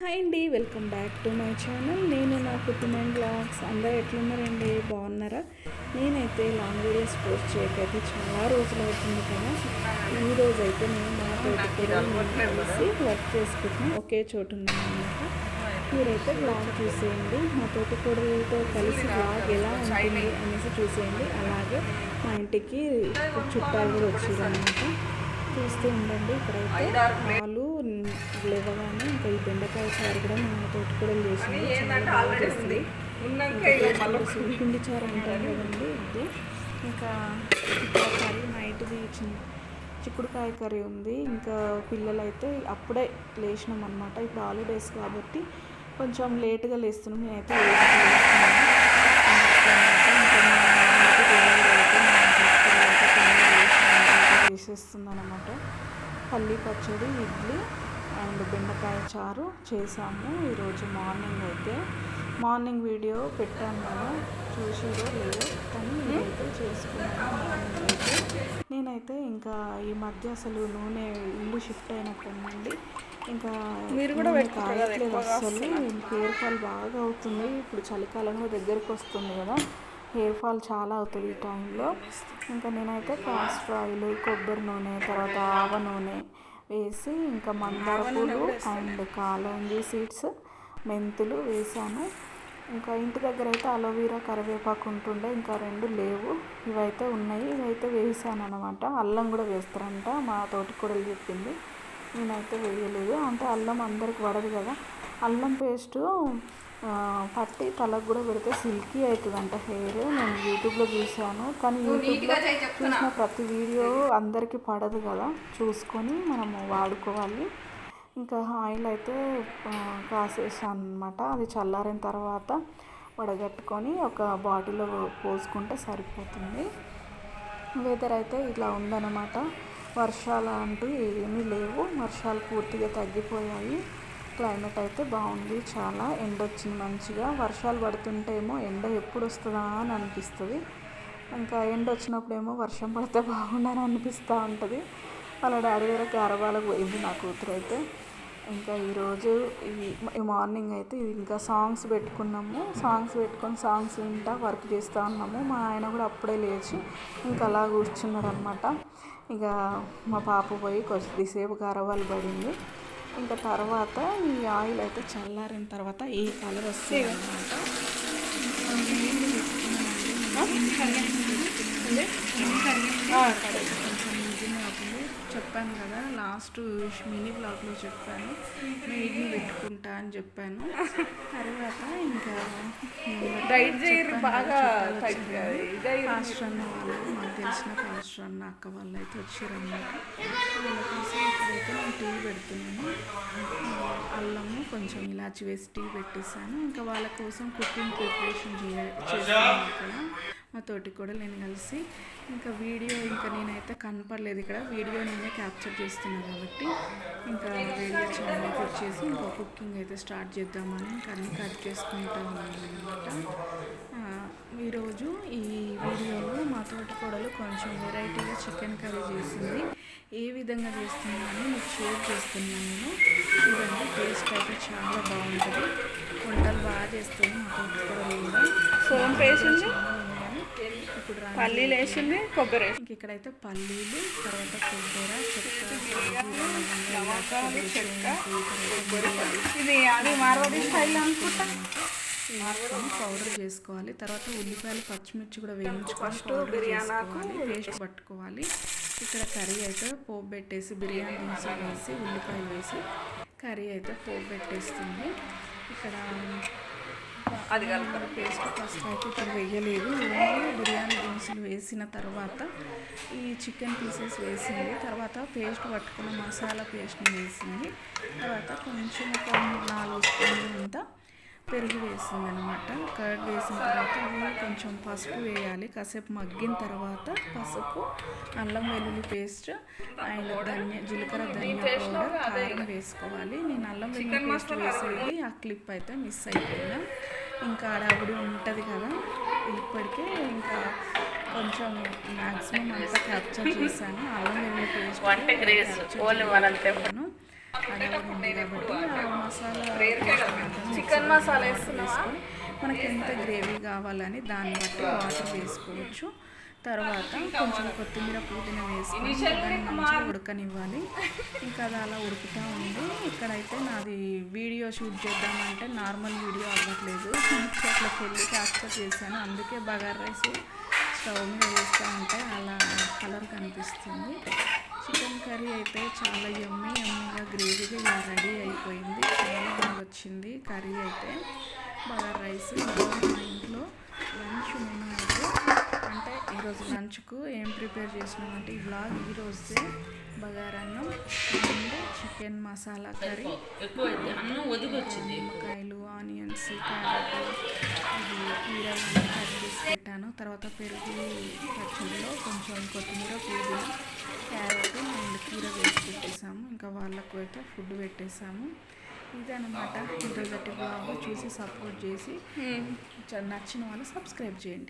Hi అండి welcome back to my channel. నేను నా కుటుంబం బ్లాగ్స్. అందరూ ఎట్లున్నారండి? బాగున్నారా? నేనైతే లాంగ్ వీడియోస్ పోస్ట్ చేయకైతే చాలా రోజులు అవుతుంది కదా. ఈరోజు రోజు అయితే నేను మా తోటి కలిసి వర్క్ చేసుకుంటున్నాం. ఒకే చోటు ఉన్నాం మీరైతే బ్లాగ్ చూసేయండి. మా తోటి కూడలతో కలిసి బ్లాగ్ ఎలా ఉంటుంది అనేసి చూసేయండి. అలాగే మా ఇంటికి చుట్టాలు కూడా వచ్చారు అనమాట చూస్తూ ఉండండి. ఇక్కడైతే వాళ్ళు లేవగానే ఇంకా ఈ బెండకాయ చారు కూడా మా తోటి కూడా చేసింది చాలా బాగా చేస్తుంది పిండి చారు అంటాం కదండి ఇది. ఇంకా కర్రీ నైట్ది చిన్న చిక్కుడుకాయ కర్రీ ఉంది. ఇంకా పిల్లలు అయితే అప్పుడే లేచినాం అనమాట ఇప్పుడు హాలిడేస్ కాబట్టి కొంచెం లేట్గా లేస్తున్నాం. నేనైతే లేట్గా లేస్తున్నాను. ఇంకా మా ఇంటి దేవుడు అయితే మా ఇంటి అయితే తొందరగా లేచి చేసేస్తుంది అనమాట పల్లి పచ్చడి ఇడ్లీ అండ్ బెండకాయ చారు చేసాము ఈరోజు మార్నింగ్ అయితే. మార్నింగ్ వీడియో పెట్టాను కదా చూసిరో లేదో కానీ ఇదైతే చేసుకున్నాను మార్నింగ్ అయితే. నేనైతే ఇంకా ఈ మధ్య అసలు నూనె ఇల్లు షిఫ్ట్ అయినట్టుందండి ఇంకా మీరు కూడా నూనె కాయట్లేదు అసలు. హెయిర్ ఫాల్ బాగా అవుతుంది. ఇప్పుడు చలికాలంలో దగ్గరకు వస్తుంది కదా. హెయిర్ ఫాల్ చాలా అవుతుంది ఈ టైంలో. ఇంకా నేనైతే కాస్టర్ ఆయిల్ కొబ్బరి నూనె తర్వాత ఆవ నూనె వేసి ఇంకా మందార పూలు అండ్ కాలోంజి సీడ్స్ మెంతులు వేసాను. ఇంకా ఇంటి దగ్గర అయితే అలోవీరా కరివేపాకు ఉంటుండే ఇంకా రెండు లేవు. ఇవైతే ఉన్నాయి. ఇవైతే వేసాను అనమాట అల్లం కూడా వేస్తారంట. మా తోటి కూడలు చెప్పింది. నేనైతే వేయలేదు. అంటే అల్లం అందరికి పడదు కదా. అల్లం పేస్టు పట్టి తలకు కూడా పెడితే సిల్కీ అవుతుందంట హెయిర్. నేను యూట్యూబ్లో చూశాను. కానీ యూట్యూబ్లో చూసిన ప్రతి వీడియో అందరికీ పడదు కదా. చూసుకొని మనము వాడుకోవాలి. ఇంకా ఆయిల్ అయితే కాసేసాను అనమాట అది చల్లారిన తర్వాత వడగట్టుకొని ఒక బాటిల్లో పోసుకుంటే సరిపోతుంది. వెదర్ అయితే ఇలా ఉందన్నమాట. వర్షాలు అంటూ ఏమీ లేవు. వర్షాలు పూర్తిగా తగ్గిపోయాయి. క్లైమేట్ అయితే బాగుంది. చాలా ఎండ వచ్చింది మంచిగా. వర్షాలు పడుతుంటేమో ఎండ ఎప్పుడు వస్తుందా అని అనిపిస్తుంది. ఇంకా ఎండ వచ్చినప్పుడేమో వర్షం పడితే బాగుండని అనిపిస్తూ ఉంటుంది. వాళ్ళ డాడీ దగ్గర గారవాలకు పోయింది నా కూతురు అయితే. ఇంకా ఈరోజు ఈ మార్నింగ్ అయితే ఇంకా సాంగ్స్ పెట్టుకున్నాము. సాంగ్స్ పెట్టుకొని సాంగ్స్ వింటా వర్క్ చేస్తూ ఉన్నాము. మా ఆయన కూడా అప్పుడే లేచి ఇంకా అలా కూర్చున్నారనమాట ఇక మా పాప పోయి కొద్దిసేపు గరవాలు పడింది. ఇంకా తర్వాత ఈ ఆయిల్ అయితే చల్లారిన తర్వాత ఈ కలర్ వస్తుంది అనమాట కొంచెం అవుతుంది చెప్పాను కదా లాస్ట్ మినీ బ్లాగ్లో చెప్పాను. నెయ్యిని పెట్టుకుంటా అని చెప్పాను. తర్వాత ఇంకా డైట్ చేయరు బాగా తగ్గాయి. పాస్టర్ అన్న వాళ్ళు మాకు తెలిసిన ఫాస్ట్ రన్ అక్క వాళ్ళు అయితే వచ్చారన్నమాట. వాళ్ళ కోసం ఇక్కడైతే నేను టీ పెడుతున్నాను. కొంచెం ఇలాచి వేసి టీ పెట్టేసాను. ఇంకా వాళ్ళ కోసం కుకింగ్ ప్రిపరేషన్ చేయ ఇక్కడ. మా తోటి కూడా నేను కలిసి ఇంకా వీడియో ఇంకా నేనైతే కనపడలేదు ఇక్కడ. వీడియో నేనే క్యాప్చర్ చేస్తున్నాను కాబట్టి ఇంకా వీడియో ఛానల్కి వచ్చేసి ఇంకా కుకింగ్ అయితే స్టార్ట్ చేద్దామని ఇంకా అన్నీ కట్ చేసుకుంటా ఉన్నాను అనమాట ఈరోజు ఈ వీడియోలో మా తోటి కూడా కొంచెం వెరైటీగా చికెన్ కర్రీ చేసింది. ఏ విధంగా చేస్తున్నానని మీకు షేర్ చేస్తున్నాను నేను. ఇవన్నీ టేస్ట్ అయితే చాలా బాగుంటుంది. వంటలు బాగా కోడలు కూడా సోంపు వేసింది పల్లీలు వేసింది కొబ్బరి ఇంక ఇక్కడైతే పల్లీలు తర్వాత కొబ్బరి చెక్క ఇది అది మార్వాడి స్టైల్ అనుకుంటా. వేసుకొని పౌడర్ చేసుకోవాలి. తర్వాత ఉల్లిపాయలు పచ్చిమిర్చి కూడా వేయించుకొని ఫస్ట్ బిర్యానీ పేస్ట్ పట్టుకోవాలి. ఇక్కడ కర్రీ అయితే పోపు పెట్టేసి బిర్యానీ దినుసులు వేసి ఉల్లిపాయలు వేసి కర్రీ అయితే పోపు పెట్టేస్తుంది. ఇక్కడ అది పేస్ట్. ఫస్ట్ అయితే ఇక్కడ వేయలేదు. ఓన్లీ బిర్యానీ దినుసులు వేసిన తర్వాత ఈ చికెన్ పీసెస్ వేసింది. తర్వాత పేస్ట్ పట్టుకున్న మసాలా పేస్ట్ని వేసింది. తర్వాత కొంచెం ఒక నాలుగు స్పూన్లు అంతా పెరుగు వేసింది అనమాట కర్డ్ వేసిన తర్వాత కొంచెం పసుపు వేయాలి. కాసేపు మగ్గిన తర్వాత పసుపు అల్లం వెల్లుల్లి పేస్ట్ అండ్ ధనియ జీలకర్ర ధనియా పౌడర్ కారం వేసుకోవాలి. నేను అల్లం వెల్లుల్లి పేస్ట్ వేసేది ఆ క్లిప్ అయితే మిస్ అయిపోయినా. ఇంకా అడావిడి ఉంటుంది కదా ఇప్పటికే ఇంకా కొంచెం మ్యాక్సిమం అంతా క్యాప్చర్ చేశాను. అల్లం వెల్లుల్లి పేస్ట్ వంట చికెన్ మసాలా వేస్తున్నావా? వేసుకొని మనకి ఎంత గ్రేవీ కావాలని దాన్ని బట్టి వాటర్ వేసుకోవచ్చు. తర్వాత కొంచెం కొత్తిమీర పుదీనా వేసుకొని దాన్ని మంచిగా ఉడకనివ్వాలి. ఇంకా అది అలా ఉడుకుతూ ఉంది. ఇక్కడైతే నాది వీడియో షూట్ చేద్దామంటే నార్మల్ వీడియో అవ్వట్లేదు. చెట్లకి వెళ్ళి క్యాప్చర్ చేశాను. అందుకే బగార్ రైస్ స్టవ్ మీద వేస్తూ ఉంటే అలా కలర్ కనిపిస్తుంది. చికెన్ కర్రీ అయితే చాలా ఎమ్మి ఎమ్మిగా గ్రేవీగా ఇలా రెడీ అయిపోయింది. చాలా బాగా వచ్చింది కర్రీ అయితే. బగార్ రైస్ మా ఇంట్లో లంచ్ మెనూ అయితే. అంటే ఈరోజు లంచ్కు ఏం ప్రిపేర్ చేసినామంటే ఈ బ్లాగ్ ఈరోజే బగారన్నం అండ్ చికెన్ మసాలా కర్రీ. నిమ్మకాయలు ఆనియన్స్ క్యారెట్ ఇది కట్ చేసి పెట్టాను. తర్వాత పెరుగు పచ్చడిలో కొంచెం కొత్తిమీర పుదీనా క్యారెట్ అండ్ కీర వేసి పెట్టేసాము అయితే ఫుడ్ పెట్టేసాము. ఇదనమాట ఈరోజు బ్లాగ్ చూసి సపోర్ట్ చేసి నచ్చిన వాళ్ళు సబ్స్క్రైబ్ చేయండి.